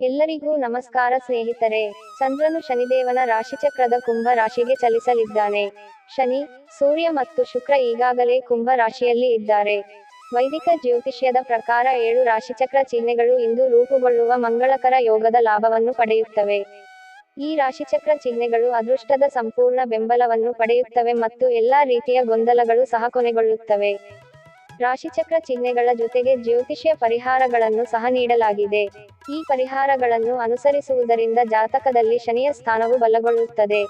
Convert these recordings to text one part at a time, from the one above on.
ಎಲ್ಲರಿಗೂ ನಮಸ್ಕಾರ ಸ್ನೇಹಿತರೆ. ಚಂದ್ರನು ಶನಿದೇವನ ರಾಶಿಚಕ್ರದ ಕುಂಭ ರಾಶಿಗೆ ಚಲಿಸಲಿದ್ದಾನೆ. ಶನಿ, ಸೂರ್ಯ ಮತ್ತು ಶುಕ್ರ ಈಗಾಗಲೇ ಕುಂಭ ರಾಶಿಯಲ್ಲಿ ಇದ್ದಾರೆ. ವೈದಿಕ ಜ್ಯೋತಿಷ್ಯದ ಪ್ರಕಾರ ಏಳು ರಾಶಿಚಕ್ರ ಚಿಹ್ನೆಗಳು ಇಂದು ರೂಪುಗೊಳ್ಳುವ ಮಂಗಳಕರ ಯೋಗದ ಲಾಭವನ್ನು ಪಡೆಯುತ್ತವೆ. ಈ ರಾಶಿಚಕ್ರ ಚಿಹ್ನೆಗಳು ಅದೃಷ್ಟದ ಸಂಪೂರ್ಣ ಬೆಂಬಲವನ್ನು ಪಡೆಯುತ್ತವೆ ಮತ್ತು ಎಲ್ಲಾ ರೀತಿಯ ಗೊಂದಲಗಳು ಸಹ ಕೊನೆಗೊಳ್ಳುತ್ತವೆ. ರಾಶಿಚಕ್ರ ಚಿಹ್ನೆಗಳ ಜೊತೆಗೆ ಜ್ಯೋತಿಷ್ಯ ಪರಿಹಾರಗಳನ್ನು ಸಹ ನೀಡಲಾಗಿದೆ. ಈ ಪರಿಹಾರಗಳನ್ನು ಅನುಸರಿಸುವುದರಿಂದ ಜಾತಕದಲ್ಲಿ ಶನಿಯ ಸ್ಥಾನವು ಬಲಗೊಳ್ಳುತ್ತದೆ.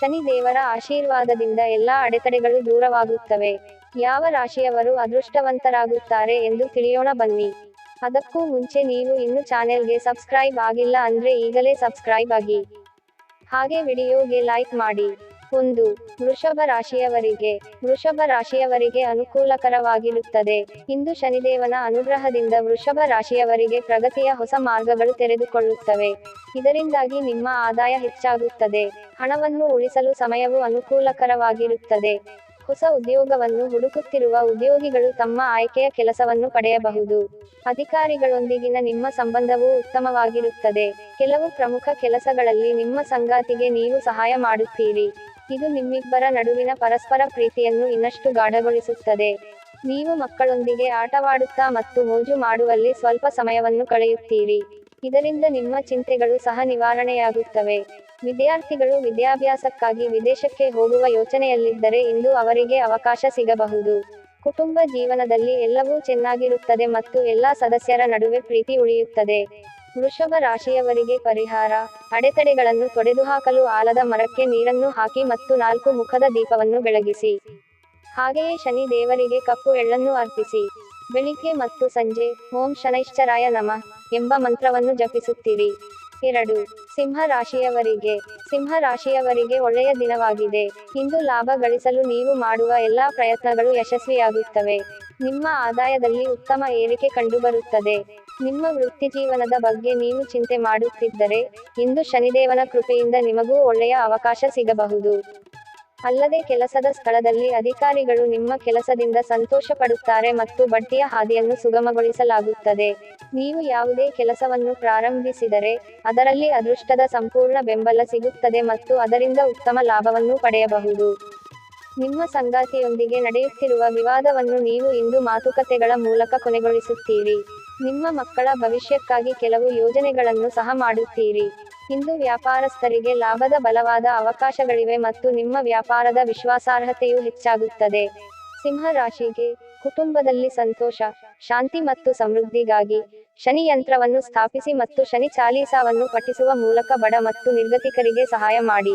ಶನಿ ದೇವರ ಆಶೀರ್ವಾದದಿಂದ ಎಲ್ಲಾ ಅಡೆತಡೆಗಳು ದೂರವಾಗುತ್ತವೆ. ಯಾವ ರಾಶಿಯವರು ಅದೃಷ್ಟವಂತರಾಗುತ್ತಾರೆ ಎಂದು ತಿಳಿಯೋಣ ಬನ್ನಿ. ಅದಕ್ಕೂ ಮುಂಚೆ ನೀವು ಇನ್ನು ಚಾನೆಲ್ಗೆ ಸಬ್ಸ್ಕ್ರೈಬ್ ಆಗಿಲ್ಲ ಅಂದ್ರೆ ಈಗಲೇ ಸಬ್ಸ್ಕ್ರೈಬ್ ಆಗಿ. ಹಾಗೆ ವಿಡಿಯೋಗೆ ಲೈಕ್ ಮಾಡಿ. ಒಂದು ವೃಷಭ ರಾಶಿಯವರಿಗೆ ವೃಷಭ ರಾಶಿಯವರಿಗೆ ಅನುಕೂಲಕರವಾಗಿರುತ್ತದೆ. ಇಂದು ಶನಿದೇವನ ಅನುಗ್ರಹದಿಂದ ವೃಷಭ ರಾಶಿಯವರಿಗೆ ಪ್ರಗತಿಯ ಹೊಸ ಮಾರ್ಗಗಳು ತೆರೆದುಕೊಳ್ಳುತ್ತವೆ. ಇದರಿಂದಾಗಿ ನಿಮ್ಮ ಆದಾಯ ಹೆಚ್ಚಾಗುತ್ತದೆ. ಹಣವನ್ನು ಉಳಿಸಲು ಸಮಯವು ಅನುಕೂಲಕರವಾಗಿರುತ್ತದೆ. ಹೊಸ ಉದ್ಯೋಗವನ್ನು ಹುಡುಕುತ್ತಿರುವ ಉದ್ಯೋಗಿಗಳು ತಮ್ಮ ಆಯ್ಕೆಯ ಕೆಲಸವನ್ನು ಪಡೆಯಬಹುದು. ಅಧಿಕಾರಿಗಳೊಂದಿಗಿನ ನಿಮ್ಮ ಸಂಬಂಧವು ಉತ್ತಮವಾಗಿರುತ್ತದೆ. ಕೆಲವು ಪ್ರಮುಖ ಕೆಲಸಗಳಲ್ಲಿ ನಿಮ್ಮ ಸಂಗಾತಿಗೆ ನೀವು ಸಹಾಯ ಮಾಡುತ್ತೀರಿ. ಇದು ನಿಮ್ಮಿಬ್ಬರ ನಡುವಿನ ಪರಸ್ಪರ ಪ್ರೀತಿಯನ್ನು ಇನ್ನಷ್ಟು ಗಾಢಗೊಳಿಸುತ್ತದೆ. ನೀವು ಮಕ್ಕಳೊಂದಿಗೆ ಆಟವಾಡುತ್ತಾ ಮತ್ತು ಮೋಜು ಮಾಡುವಲ್ಲಿ ಸ್ವಲ್ಪ ಸಮಯವನ್ನು ಕಳೆಯುತ್ತೀರಿ. ಇದರಿಂದ ನಿಮ್ಮ ಚಿಂತೆಗಳು ಸಹ ನಿವಾರಣೆಯಾಗುತ್ತವೆ. ವಿದ್ಯಾರ್ಥಿಗಳು ವಿದ್ಯಾಭ್ಯಾಸಕ್ಕಾಗಿ ವಿದೇಶಕ್ಕೆ ಹೋಗುವ ಯೋಚನೆಯಲ್ಲಿದ್ದರೆ ಇಂದು ಅವರಿಗೆ ಅವಕಾಶ ಸಿಗಬಹುದು. ಕುಟುಂಬ ಜೀವನದಲ್ಲಿ ಎಲ್ಲವೂ ಚೆನ್ನಾಗಿರುತ್ತದೆ ಮತ್ತು ಎಲ್ಲಾ ಸದಸ್ಯರ ನಡುವೆ ಪ್ರೀತಿ ಉಳಿಯುತ್ತದೆ. ವೃಷಭ ರಾಶಿಯವರಿಗೆ ಪರಿಹಾರ, ಅಡೆತಡೆಗಳನ್ನು ತೊಡೆದುಹಾಕಲು ಆಲದ ಮರಕ್ಕೆ ನೀರನ್ನು ಹಾಕಿ ಮತ್ತು ನಾಲ್ಕು ಮುಖದ ದೀಪವನ್ನು ಬೆಳಗಿಸಿ. ಹಾಗೆಯೇ ಶನಿ ದೇವರಿಗೆ ಕಪ್ಪು ಎಳ್ಳನ್ನು ಅರ್ಪಿಸಿ. ಬೆಳಿಗ್ಗೆ ಮತ್ತು ಸಂಜೆ, ಓಂ ಶನೈಶ್ಚರಾಯ ನಮ, ಎಂಬ ಮಂತ್ರವನ್ನು ಜಪಿಸುತ್ತೀರಿ. ಎರಡು, ಸಿಂಹ ರಾಶಿಯವರಿಗೆ ಸಿಂಹ ರಾಶಿಯವರಿಗೆ ಒಳ್ಳೆಯ ದಿನವಾಗಿದೆ. ಇಂದು ಲಾಭ ಗಳಿಸಲು ನೀವು ಮಾಡುವ ಎಲ್ಲಾ ಪ್ರಯತ್ನಗಳು ಯಶಸ್ವಿಯಾಗುತ್ತವೆ. ನಿಮ್ಮ ಆದಾಯದಲ್ಲಿ ಉತ್ತಮ ಏರಿಕೆ ಕಂಡುಬರುತ್ತದೆ. ನಿಮ್ಮ ವೃತ್ತಿಜೀವನದ ಬಗ್ಗೆ ನೀವು ಚಿಂತೆ ಮಾಡುತ್ತಿದ್ದರೆ, ಇಂದು ಶನಿದೇವನ ಕೃಪೆಯಿಂದ ನಿಮಗೂ ಒಳ್ಳೆಯ ಅವಕಾಶ ಸಿಗಬಹುದು. ಅಲ್ಲದೆ ಕೆಲಸದ ಸ್ಥಳದಲ್ಲಿ ಅಧಿಕಾರಿಗಳು ನಿಮ್ಮ ಕೆಲಸದಿಂದ ಸಂತೋಷ ಪಡುತ್ತಾರೆ ಮತ್ತು ಬಡ್ಡಿಯ ಹಾದಿಯನ್ನು ಸುಗಮಗೊಳಿಸಲಾಗುತ್ತದೆ. ನೀವು ಯಾವುದೇ ಕೆಲಸವನ್ನು ಪ್ರಾರಂಭಿಸಿದರೆ, ಅದರಲ್ಲಿ ಅದೃಷ್ಟದ ಸಂಪೂರ್ಣ ಬೆಂಬಲ ಸಿಗುತ್ತದೆ ಮತ್ತು ಅದರಿಂದ ಉತ್ತಮ ಲಾಭವನ್ನು ಪಡೆಯಬಹುದು. ನಿಮ್ಮ ಸಂಗಾತಿಯೊಂದಿಗೆ ನಡೆಯುತ್ತಿರುವ ವಿವಾದವನ್ನು ನೀವು ಇಂದು ಮಾತುಕತೆಗಳ ಮೂಲಕ ಕೊನೆಗೊಳಿಸುತ್ತೀರಿ. ನಿಮ್ಮ ಮಕ್ಕಳ ಭವಿಷ್ಯಕ್ಕಾಗಿ ಕೆಲವು ಯೋಜನೆಗಳನ್ನು ಸಹ ಮಾಡುತ್ತೀರಿ. ಇಂದು ವ್ಯಾಪಾರಸ್ಥರಿಗೆ ಲಾಭದ ಬಲವಾದ ಅವಕಾಶಗಳಿವೆ ಮತ್ತು ನಿಮ್ಮ ವ್ಯಾಪಾರದ ವಿಶ್ವಾಸಾರ್ಹತೆಯು ಹೆಚ್ಚಾಗುತ್ತದೆ. ಸಿಂಹ ರಾಶಿಗೆ ಕುಟುಂಬದಲ್ಲಿ ಸಂತೋಷ, ಶಾಂತಿ ಮತ್ತು ಸಮೃದ್ಧಿಗಾಗಿ ಶನಿ ಯಂತ್ರವನ್ನು ಸ್ಥಾಪಿಸಿ ಮತ್ತು ಶನಿ ಚಾಲೀಸಾವನ್ನು ಪಠಿಸುವ ಮೂಲಕ ಬಡ ಮತ್ತು ನಿರ್ಗತಿಕರಿಗೆ ಸಹಾಯ ಮಾಡಿ.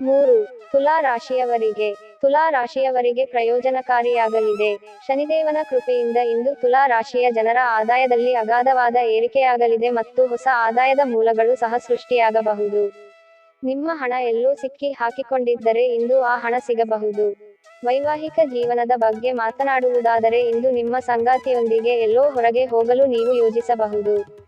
ಮೂರು, ತುಲಾ ರಾಶಿಯವರಿಗೆ ತುಲಾ ರಾಶಿಯವರಿಗೆ ಪ್ರಯೋಜನಕಾರಿಯಾಗಲಿದೆ. ಶನಿದೇವನ ಕೃಪೆಯಿಂದ ಇಂದು ತುಲಾ ರಾಶಿಯ ಜನರ ಆದಾಯದಲ್ಲಿ ಅಗಾಧವಾದ ಏರಿಕೆಯಾಗಲಿದೆ ಮತ್ತು ಹೊಸ ಆದಾಯದ ಮೂಲಗಳು ಸಹ ಸೃಷ್ಟಿಯಾಗಬಹುದು. ನಿಮ್ಮ ಹಣ ಎಲ್ಲೋ ಸಿಕ್ಕಿ ಹಾಕಿಕೊಂಡಿದ್ದರೆ ಇಂದು ಆ ಹಣ ಸಿಗಬಹುದು. ವೈವಾಹಿಕ ಜೀವನದ ಬಗ್ಗೆ ಮಾತನಾಡುವುದಾದರೆ ಇಂದು ನಿಮ್ಮ ಸಂಗಾತಿಯೊಂದಿಗೆ ಎಲ್ಲೋ ಹೊರಗೆ ಹೋಗಲು ನೀವು ಯೋಜಿಸಬಹುದು.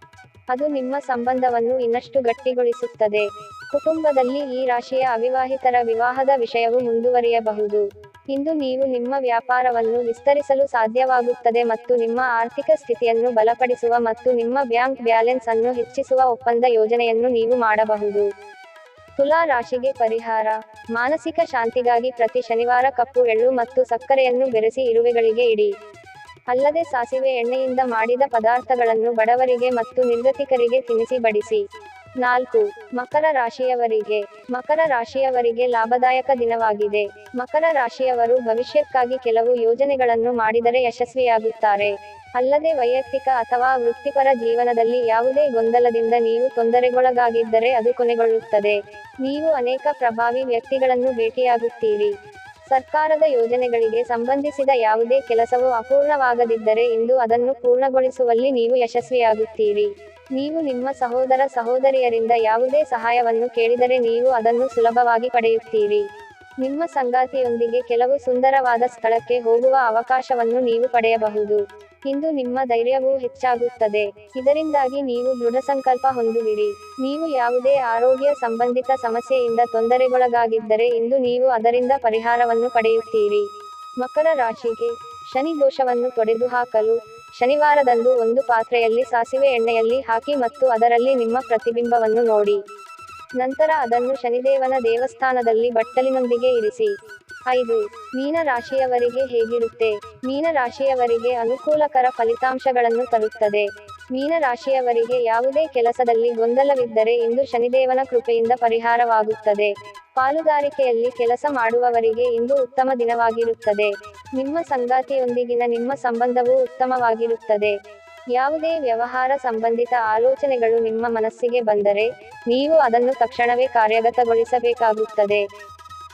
ಅದು ನಿಮ್ಮ ಸಂಬಂಧವನ್ನು ಇನ್ನಷ್ಟು ಗಟ್ಟಿಗೊಳಿಸುತ್ತದೆ. ಕುಟುಂಬದಲ್ಲಿ ಈ ರಾಶಿಯ ಅವಿವಾಹಿತರ ವಿವಾಹದ ವಿಷಯವು ಮುಂದುವರಿಯಬಹುದು. ಇಂದು ನೀವು ನಿಮ್ಮ ವ್ಯಾಪಾರವನ್ನು ವಿಸ್ತರಿಸಲು ಸಾಧ್ಯವಾಗುತ್ತದೆ ಮತ್ತು ನಿಮ್ಮ ಆರ್ಥಿಕ ಸ್ಥಿತಿಯನ್ನು ಬಲಪಡಿಸುವ ಮತ್ತು ನಿಮ್ಮ ಬ್ಯಾಂಕ್ ಬ್ಯಾಲೆನ್ಸ್ ಅನ್ನು ಹೆಚ್ಚಿಸುವ ಒಪ್ಪಂದ ಯೋಜನೆಯನ್ನು ನೀವು ಮಾಡಬಹುದು. ತುಲಾ ರಾಶಿಗೆ ಪರಿಹಾರ. ಮಾನಸಿಕ ಶಾಂತಿಗಾಗಿ ಪ್ರತಿ ಶನಿವಾರ ಕಪ್ಪು, ಎಳ್ಳು ಮತ್ತು ಸಕ್ಕರೆಯನ್ನು ಬೆರೆಸಿ ಇರುವೆಗಳಿಗೆ ಇಡಿ. ಅಲ್ಲದೆ ಸಾಸಿವೆ ಎಣ್ಣೆಯಿಂದ ಮಾಡಿದ ಪದಾರ್ಥಗಳನ್ನು ಬಡವರಿಗೆ ಮತ್ತು ನಿರ್ಗತಿಕರಿಗೆ ತಿನ್ನಿಸಿ ಬಡಿಸಿ. ನಾಲ್ಕು, ಮಕರ ರಾಶಿಯವರಿಗೆ ಮಕರ ರಾಶಿಯವರಿಗೆ ಲಾಭದಾಯಕ ದಿನವಾಗಿದೆ. ಮಕರ ರಾಶಿಯವರು ಭವಿಷ್ಯಕ್ಕಾಗಿ ಕೆಲವು ಯೋಜನೆಗಳನ್ನು ಮಾಡಿದರೆ ಯಶಸ್ವಿಯಾಗುತ್ತಾರೆ. ಅಲ್ಲದೆ ವೈಯಕ್ತಿಕ ಅಥವಾ ವೃತ್ತಿಪರ ಜೀವನದಲ್ಲಿ ಯಾವುದೇ ಗೊಂದಲದಿಂದ ನೀವು ತೊಂದರೆಗೊಳಗಾಗಿದ್ದರೆ ಅದು ಕೊನೆಗೊಳ್ಳುತ್ತದೆ. ನೀವು ಅನೇಕ ಪ್ರಭಾವಿ ವ್ಯಕ್ತಿಗಳನ್ನು ಭೇಟಿಯಾಗುತ್ತೀರಿ. ಸರ್ಕಾರದ ಯೋಜನೆಗಳಿಗೆ ಸಂಬಂಧಿಸಿದ ಯಾವುದೇ ಕೆಲಸವು ಅಪೂರ್ಣವಾಗದಿದ್ದರೆ ಇಂದು ಅದನ್ನು ಪೂರ್ಣಗೊಳಿಸುವಲ್ಲಿ ನೀವು ಯಶಸ್ವಿಯಾಗುತ್ತೀರಿ. ನೀವು ನಿಮ್ಮ ಸಹೋದರ ಸಹೋದರಿಯರಿಂದ ಯಾವುದೇ ಸಹಾಯವನ್ನು ಕೇಳಿದರೆ ನೀವು ಅದನ್ನು ಸುಲಭವಾಗಿ ಪಡೆಯುತ್ತೀರಿ. ನಿಮ್ಮ ಸಂಗಾತಿಯೊಂದಿಗೆ ಕೆಲವು ಸುಂದರವಾದ ಸ್ಥಳಕ್ಕೆ ಹೋಗುವ ಅವಕಾಶವನ್ನು ನೀವು ಪಡೆಯಬಹುದು. ಇಂದು ನಿಮ್ಮ ಧೈರ್ಯವೂ ಹೆಚ್ಚಾಗುತ್ತದೆ. ಇದರಿಂದಾಗಿ ನೀವು ದೃಢ ಸಂಕಲ್ಪ ಹೊಂದುವಿರಿ. ನೀವು ಯಾವುದೇ ಆರೋಗ್ಯ ಸಂಬಂಧಿತ ಸಮಸ್ಯೆಯಿಂದ ತೊಂದರೆಗೊಳಗಾಗಿದ್ದರೆ ಇಂದು ನೀವು ಅದರಿಂದ ಪರಿಹಾರವನ್ನು ಪಡೆಯುತ್ತೀರಿ. ಮಕರ ರಾಶಿಗೆ ಶನಿ ದೋಷವನ್ನು ತೊಡೆದುಹಾಕಲು ಶನಿವಾರದಂದು ಒಂದು ಪಾತ್ರೆಯಲ್ಲಿ ಸಾಸಿವೆ ಎಣ್ಣೆಯಲ್ಲಿ ಹಾಕಿ ಮತ್ತು ಅದರಲ್ಲಿ ನಿಮ್ಮ ಪ್ರತಿಬಿಂಬವನ್ನು ನೋಡಿ. ನಂತರ ಅದನ್ನು ಶನಿದೇವನ ದೇವಸ್ಥಾನದಲ್ಲಿ ಬಟ್ಟಲಿನೊಂದಿಗೆ ಇರಿಸಿ. ಐದು, ಮೀನ ರಾಶಿಯವರಿಗೆ ಹೇಗಿರುತ್ತೆ? ಮೀನ ರಾಶಿಯವರಿಗೆ ಅನುಕೂಲಕರ ಫಲಿತಾಂಶಗಳನ್ನು ತರುತ್ತದೆ. ಮೀನ ರಾಶಿಯವರಿಗೆ ಯಾವುದೇ ಕೆಲಸದಲ್ಲಿ ಗೊಂದಲವಿದ್ದರೆ ಇಂದು ಶನಿದೇವನ ಕೃಪೆಯಿಂದ ಪರಿಹಾರವಾಗುತ್ತದೆ. ಪಾಲುದಾರಿಕೆಯಲ್ಲಿ ಕೆಲಸ ಮಾಡುವವರಿಗೆ ಇಂದು ಉತ್ತಮ ದಿನವಾಗಿರುತ್ತದೆ. ನಿಮ್ಮ ಸಂಗಾತಿಯೊಂದಿಗಿನ ನಿಮ್ಮ ಸಂಬಂಧವು ಉತ್ತಮವಾಗಿರುತ್ತದೆ. ಯಾವುದೇ ವ್ಯವಹಾರ ಸಂಬಂಧಿತ ಆಲೋಚನೆಗಳು ನಿಮ್ಮ ಮನಸ್ಸಿಗೆ ಬಂದರೆ, ನೀವು ಅದನ್ನು ತಕ್ಷಣವೇ ಕಾರ್ಯಗತಗೊಳಿಸಬೇಕಾಗುತ್ತದೆ.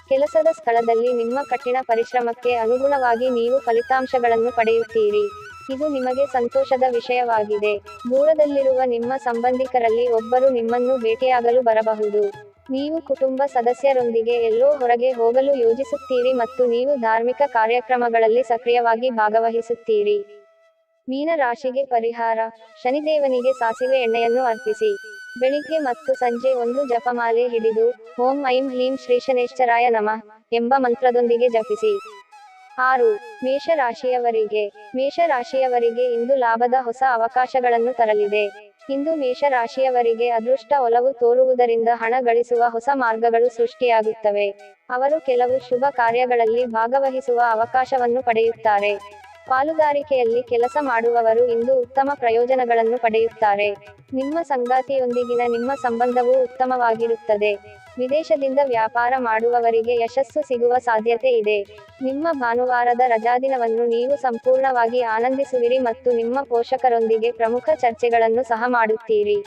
ಕೆಲಸದ ಸ್ಥಳದಲ್ಲಿ ನಿಮ್ಮ ಕಠಿಣ ಪರಿಶ್ರಮಕ್ಕೆ ಅನುಗುಣವಾಗಿ ನೀವು ಫಲಿತಾಂಶಗಳನ್ನು ಪಡೆಯುತ್ತೀರಿ. ಇದು ನಿಮಗೆ ಸಂತೋಷದ ವಿಷಯವಾಗಿದೆ. ದೂರದಲ್ಲಿರುವ ನಿಮ್ಮ ಸಂಬಂಧಿಕರಲ್ಲಿ ಒಬ್ಬರು ನಿಮ್ಮನ್ನು ಭೇಟಿಯಾಗಲು ಬರಬಹುದು. ನೀವು ಕುಟುಂಬ ಸದಸ್ಯರೊಂದಿಗೆ ಎಲ್ಲೋ ಹೊರಗೆ ಹೋಗಲು ಯೋಜಿಸುತ್ತೀರಿ ಮತ್ತು ನೀವು ಧಾರ್ಮಿಕ ಕಾರ್ಯಕ್ರಮಗಳಲ್ಲಿ ಸಕ್ರಿಯವಾಗಿ ಭಾಗವಹಿಸುತ್ತೀರಿ. ಮೀನ ರಾಶಿಗೆ ಪರಿಹಾರ. ಶನಿದೇವನಿಗೆ ಸಾಸಿವೆ ಎಣ್ಣೆಯನ್ನು ಅರ್ಪಿಸಿ. ಬೆಳಿಗ್ಗೆ ಮತ್ತು ಸಂಜೆ ಒಂದು ಜಪಮಾಲೆ ಹಿಡಿದು, ಓಂ ಐಂ ಹ್ಲೀಂ ಶ್ರೀ ಶನೇಶ್ವರಾಯ ನಮಃ ಎಂಬ ಮಂತ್ರದೊಂದಿಗೆ ಜಪಿಸಿ. ಆರು, ಮೇಷರಾಶಿಯವರಿಗೆ. ಮೇಷರಾಶಿಯವರಿಗೆ ಇಂದು ಲಾಭದ ಹೊಸ ಅವಕಾಶಗಳನ್ನು ತರಲಿದೆ. ಇಂದು ಮೇಷರಾಶಿಯವರಿಗೆ ಅದೃಷ್ಟ ಒಲವು ತೋರುವುದರಿಂದ ಹಣ ಗಳಿಸುವ ಹೊಸ ಮಾರ್ಗಗಳು ಸೃಷ್ಟಿಯಾಗುತ್ತವೆ. ಅವರು ಕೆಲವು ಶುಭ ಕಾರ್ಯಗಳಲ್ಲಿ ಭಾಗವಹಿಸುವ ಅವಕಾಶವನ್ನು ಪಡೆಯುತ್ತಾರೆ. ಪಾಲುದಾರಿಕೆಯಲ್ಲಿ ಕೆಲಸ ಮಾಡುವವರು ಇಂದು ಉತ್ತಮ ಪ್ರಯೋಜನಗಳನ್ನು ಪಡೆಯುತ್ತಾರೆ. ನಿಮ್ಮ ಸಂಗಾತಿಯೊಂದಿಗಿನ ನಿಮ್ಮ ಸಂಬಂಧವು ಉತ್ತಮವಾಗಿರುತ್ತದೆ. ವಿದೇಶದಿಂದ ವ್ಯಾಪಾರ ಮಾಡುವವರಿಗೆ ಯಶಸ್ಸು ಸಿಗುವ ಸಾಧ್ಯತೆ ಇದೆ. ನಿಮ್ಮ ಭಾನುವಾರದ ರಜಾದಿನವನ್ನು ನೀವು ಸಂಪೂರ್ಣವಾಗಿ ಆನಂದಿಸುವಿರಿ ಮತ್ತು ನಿಮ್ಮ ಪೋಷಕರೊಂದಿಗೆ ಪ್ರಮುಖ ಚರ್ಚೆಗಳನ್ನು ಸಹ ಮಾಡುತ್ತೀರಿ.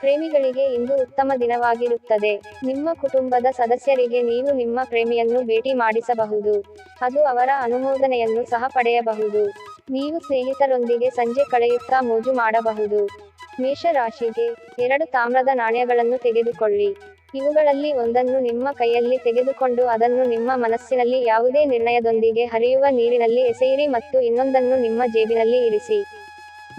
ಪ್ರೇಮಿಗಳಿಗೆ ಇಂದು ಉತ್ತಮ ದಿನವಾಗಿರುತ್ತದೆ. ನಿಮ್ಮ ಕುಟುಂಬದ ಸದಸ್ಯರಿಗೆ ನೀವು ನಿಮ್ಮ ಪ್ರೇಮಿಯನ್ನು ಭೇಟಿ ಮಾಡಿಸಬಹುದು. ಅದು ಅವರ ಅನುಮೋದನೆಯನ್ನು ಸಹ ಪಡೆಯಬಹುದು. ನೀವು ಸ್ನೇಹಿತರೊಂದಿಗೆ ಸಂಜೆ ಕಳೆಯುತ್ತಾ ಮೋಜು ಮಾಡಬಹುದು. ಮೇಷರಾಶಿಗೆ ಎರಡು ತಾಮ್ರದ ನಾಣ್ಯಗಳನ್ನು ತೆಗೆದುಕೊಳ್ಳಿ. ಇವುಗಳಲ್ಲಿ ಒಂದನ್ನು ನಿಮ್ಮ ಕೈಯಲ್ಲಿ ತೆಗೆದುಕೊಂಡು ಅದನ್ನು ನಿಮ್ಮ ಮನಸ್ಸಿನಲ್ಲಿ ಯಾವುದೇ ನಿರ್ಣಯದೊಂದಿಗೆ ಹರಿಯುವ ನೀರಿನಲ್ಲಿ ಎಸೆಯಿರಿ ಮತ್ತು ಇನ್ನೊಂದನ್ನು ನಿಮ್ಮ ಜೇಬಿನಲ್ಲಿ ಇರಿಸಿ.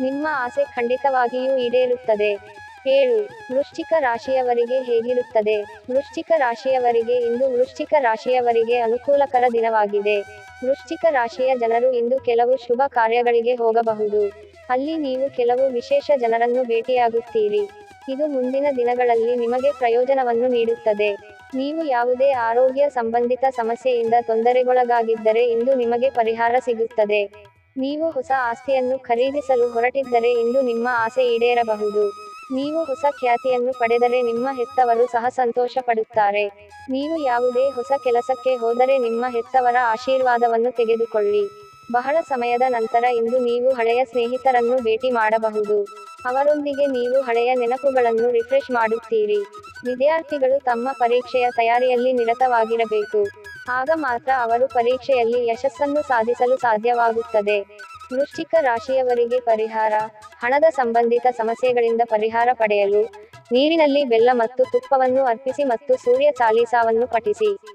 ನಿಮ್ಮ ಆಸೆ ಖಂಡಿತವಾಗಿಯೂ ಈಡೇರುತ್ತದೆ. ಏಳು, ವೃಶ್ಚಿಕ ರಾಶಿಯವರಿಗೆ ಹೇಗಿರುತ್ತದೆ? ವೃಶ್ಚಿಕ ರಾಶಿಯವರಿಗೆ ಇಂದು ವೃಶ್ಚಿಕ ರಾಶಿಯವರಿಗೆ ಅನುಕೂಲಕರ ದಿನವಾಗಿದೆ. ವೃಶ್ಚಿಕ ರಾಶಿಯ ಜನರು ಇಂದು ಕೆಲವು ಶುಭ ಕಾರ್ಯಗಳಿಗೆ ಹೋಗಬಹುದು. ಅಲ್ಲಿ ನೀವು ಕೆಲವು ವಿಶೇಷ ಜನರನ್ನು ಭೇಟಿಯಾಗುತ್ತೀರಿ. ಇದು ಮುಂದಿನ ದಿನಗಳಲ್ಲಿ ನಿಮಗೆ ಪ್ರಯೋಜನವನ್ನು ನೀಡುತ್ತದೆ. ನೀವು ಯಾವುದೇ ಆರೋಗ್ಯ ಸಂಬಂಧಿತ ಸಮಸ್ಯೆಯಿಂದ ತೊಂದರೆಗೊಳಗಾಗಿದ್ದರೆ ಇಂದು ನಿಮಗೆ ಪರಿಹಾರ ಸಿಗುತ್ತದೆ. ನೀವು ಹೊಸ ಆಸ್ತಿಯನ್ನು ಖರೀದಿಸಲು ಹೊರಟಿದ್ದರೆ ಇಂದು ನಿಮ್ಮ ಆಸೆ ಈಡೇರಬಹುದು. ನೀವು ಹೊಸ ಖ್ಯಾತಿಯನ್ನು ಪಡೆದರೆ ನಿಮ್ಮ ಹೆತ್ತವರು ಸಹ ಸಂತೋಷ ಪಡುತ್ತಾರೆ ನೀವು ಯಾವುದೇ ಹೊಸ ಕೆಲಸಕ್ಕೆ ಹೋದರೆ ನಿಮ್ಮ ಹೆತ್ತವರ ಆಶೀರ್ವಾದವನ್ನು ತೆಗೆದುಕೊಳ್ಳಿ. ಬಹಳ ಸಮಯದ ನಂತರ ಇಂದು ನೀವು ಹಳೆಯ ಸ್ನೇಹಿತರನ್ನು ಭೇಟಿ ಮಾಡಬಹುದು. ಅವರೊಂದಿಗೆ ನೀವು ಹಳೆಯ ನೆನಪುಗಳನ್ನು ರಿಫ್ರೆಶ್ ಮಾಡುತ್ತೀರಿ. ವಿದ್ಯಾರ್ಥಿಗಳು ತಮ್ಮ ಪರೀಕ್ಷೆಯ ತಯಾರಿಯಲ್ಲಿ ನಿರತವಾಗಿರಬೇಕು. ಆಗ ಮಾತ್ರ ಅವರು ಪರೀಕ್ಷೆಯಲ್ಲಿ ಯಶಸ್ಸನ್ನು ಸಾಧಿಸಲು ಸಾಧ್ಯವಾಗುತ್ತದೆ. ವೃಶ್ಚಿಕ ರಾಶಿಯವರಿಗೆ ಪರಿಹಾರ, ಹಣದ ಸಂಬಂಧಿತ ಸಮಸ್ಯೆಗಳಿಂದ ಪರಿಹಾರ ಪಡೆಯಲು ನೀರಿನಲ್ಲಿ ಬೆಲ್ಲ ಮತ್ತು ತುಪ್ಪವನ್ನು ಅರ್ಪಿಸಿ ಮತ್ತು ಸೂರ್ಯ ಚಾಲೀಸಾವನ್ನು ಪಠಿಸಿ.